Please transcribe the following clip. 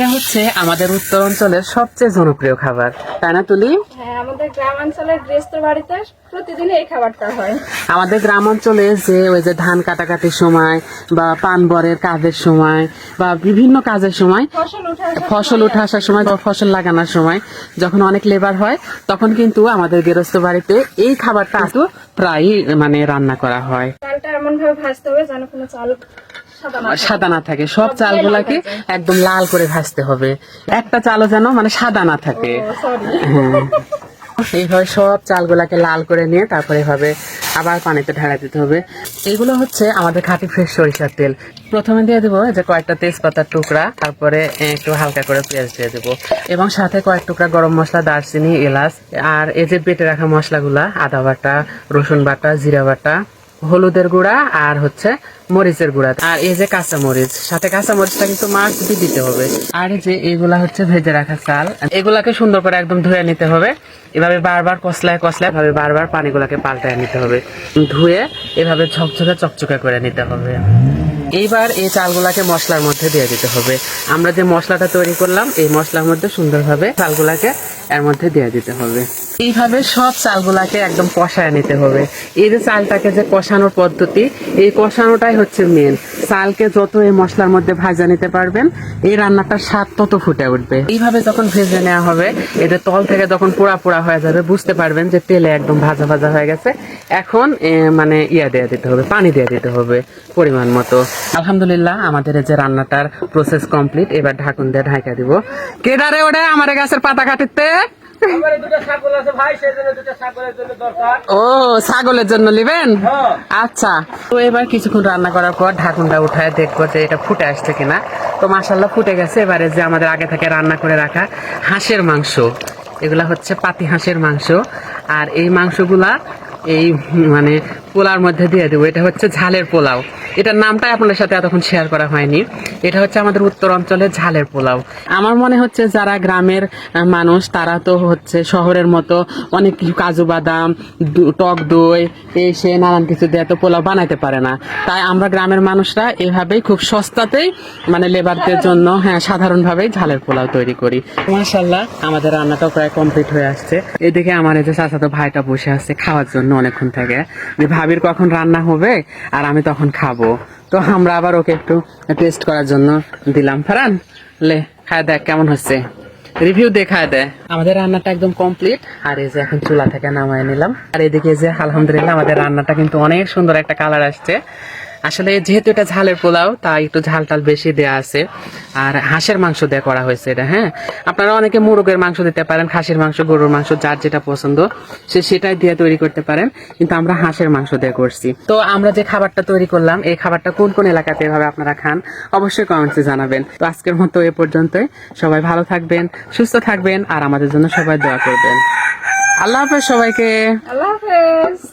এটা হচ্ছে আমাদের উত্তর অঞ্চলের সবচেয়ে জনপ্রিয় খাবার। তাই না তুলি? হ্যাঁ আমাদের গ্রামাঞ্চলের গৃহস্থ বাড়িতে প্রতিদিন এই খাবারটা হয়। আমাদের গ্রাম অঞ্চলে যে ওই যে ধান কাটাকাটির সময় বা পান বরের কাজের সময় বা বিভিন্ন কাজের সময় ফসল উঠে আসার সময়। বা ফসল লাগানোর সময় যখন অনেক লেবার হয় তখন কিন্তু আমাদের গৃহস্থ বাড়িতে এই খাবারটা প্রায়ই মানে রান্না করা হয়। চালটা এমন ভাবে ভাজতে হবে যেন কোনো চাল সাদা না থাকে। সব চালগুলাকে একদম লাল করে ভাজতে হবে। একটা চালও যেন মানে সাদা না থাকে। হ্যাঁ। এইভাবে সব চালগুলাকে লাল করে নিয়ে তারপরে এভাবে আবার পানিতে ঢালা দিতে হবে। এগুলো হচ্ছে আমাদের খাঁটি ফ্রেশ সরিষার তেল। প্রথমে দিয়ে দেবো যে কয়েকটা তেজপাতার টুকরা তারপরে একটু হালকা করে পেঁয়াজ দিয়ে দেবো। এবং সাথে কয়েক টুকরা গরম মশলা দারচিনি এলাচ আর এই যে বেটে রাখা মশলাগুলা আদা বাটা রসুন বাটা জিরা বাটা হলুদের গুঁড়া আর হচ্ছে মরিচের গুঁড়া। আর এই যে কাঁচা মরিচ সাথে কাঁচা মরিচটা কিন্তু মাছ দিয়ে দিতে হবে। আর যে এগুলা হচ্ছে ভেজে রাখা চাল, এগুলাকে সুন্দর করে একদম ধুয়ে নিতে হবে। এভাবে বারবার কসলায় কসলায় ভাবে বারবার পানিগুলাকে পাল্টায় নিতে হবে। ধুয়ে এভাবে ঝকঝকে চকচকে করে নিতে হবে। এইবার এই চালগুলাকে মশলার মধ্যে দিয়ে দিতে হবে। আমরা যে মশলাটা তৈরি করলাম, এই মশলার মধ্যে সুন্দরভাবে চালগুলাকে এর মধ্যে দিয়ে দিতে হবে। এইভাবে সব চালগুলাকে একদম কষায় নিতে হবে। এই যে চালটাকে যে কষানোর পদ্ধতি, এই কষানোটাই হচ্ছে মেন চালকে যত এই মশলার মধ্যে ভাজা নিতে পারবেন, এই রান্নাটার স্বাদ তত ফুটে উঠবে। এইভাবে যখন ভেজে নেওয়া হবে, এদের তল থেকে যখন পোড়া পোড়া হয়ে যাবে, বুঝতে পারবেন যে তেলে একদম ভাজা ভাজা হয়ে গেছে। এখন মানে ইয়া দেওয়া দিতে হবে, পানি দেওয়া দিতে হবে পরিমাণ মতো। আলহামদুলিল্লাহ, আমাদের যে রান্নাটার প্রসেস কমপ্লিট এবার ঢাকুন দিয়ে ঢাকা দিব। কেদারে ওটা আমার গাছের পাতা কাটিতে। ও ছাগলের জন্য নেবেন? আচ্ছা। তো এবার কিছুক্ষণ রান্না করার পর ঢাকুনটা উঠায় দেখব যে এটা ফুটে আসছে কিনা। তো মাসাল্লাহ ফুটে গেছে এবারে যে আমাদের আগে থেকে রান্না করে রাখা হাঁসের মাংস। এগুলা হচ্ছে পাতি হাঁসের মাংস। আর এই মাংসগুলা এই মানে পোলার মধ্যে দিয়ে দেবো। এটা হচ্ছে ঝালের পোলাও। এটার নামটাই আপনাদের সাথে এতক্ষণ শেয়ার করা হয়নি। এটা হচ্ছে আমাদের উত্তর অঞ্চলের ঝালের পোলাও। আমার মনে হচ্ছে যারা গ্রামের মানুষ, তারা তো হচ্ছে শহরের মতো অনেক কিছু কাজু বাদাম টক দই এই সে নানান কিছু দিয়ে তো পোলাও বানাইতে পারে না। তাই আমরা গ্রামের মানুষরা এভাবেই খুব সস্তাতেই মানে লেবারদের জন্য হ্যাঁ সাধারণভাবেই ঝালের পোলাও তৈরি করি। মাশাল্লাহ আমাদের রান্নাটা প্রায় কমপ্লিট হয়ে আসছে। এদিকে আমার এই যে চাচাতো ভাইটা বসে আছে খাওয়ার জন্য অনেকক্ষণ থেকে। ভাবির কখন রান্না হবে আর আমি তখন খাব। তো আমরা আবার ওকে একটু টেস্ট করার জন্য দিলাম। ফারান লে, খায় দেখ কেমন হচ্ছে। রিভিউ দেখায় দেয় আমাদের রান্নাটা একদম কমপ্লিট আর এই যে এখন চুলা থেকে নামায় নিলাম। আর এদিকে যে, আলহামদুলিল্লাহ, আমাদের রান্নাটা কিন্তু অনেক সুন্দর একটা কালার আসছে। আসলে যেহেতু এটা ঝালের পোলাও, তাই একটু ঝাল টাল বেশি দেওয়া আছে। আর হাঁসের মাংস দিয়ে করা হয়েছে এটা হ্যাঁ? আপনারা অনেকে মুরগের মাংস দিতে পারেন, খাসির মাংস, গরুর মাংস, যার যেটা পছন্দ, সে সেটাই দিয়ে তৈরি করতে পারেন। কিন্তু আমরা হাঁসের মাংস দিয়ে করছি। তো আমরা যে খাবারটা তৈরি করলাম, এই খাবারটা কোন কোন এলাকাতে এভাবে আপনারা খান, অবশ্যই কমেন্টসে জানাবেন। তো আজকের মতো এ পর্যন্তই। সবাই ভালো থাকবেন, সুস্থ থাকবেন, আর আমাদের জন্য সবাই দোয়া করবেন। আল্লাহ হাফেজ সবাইকে। আল্লাহ হাফেজ।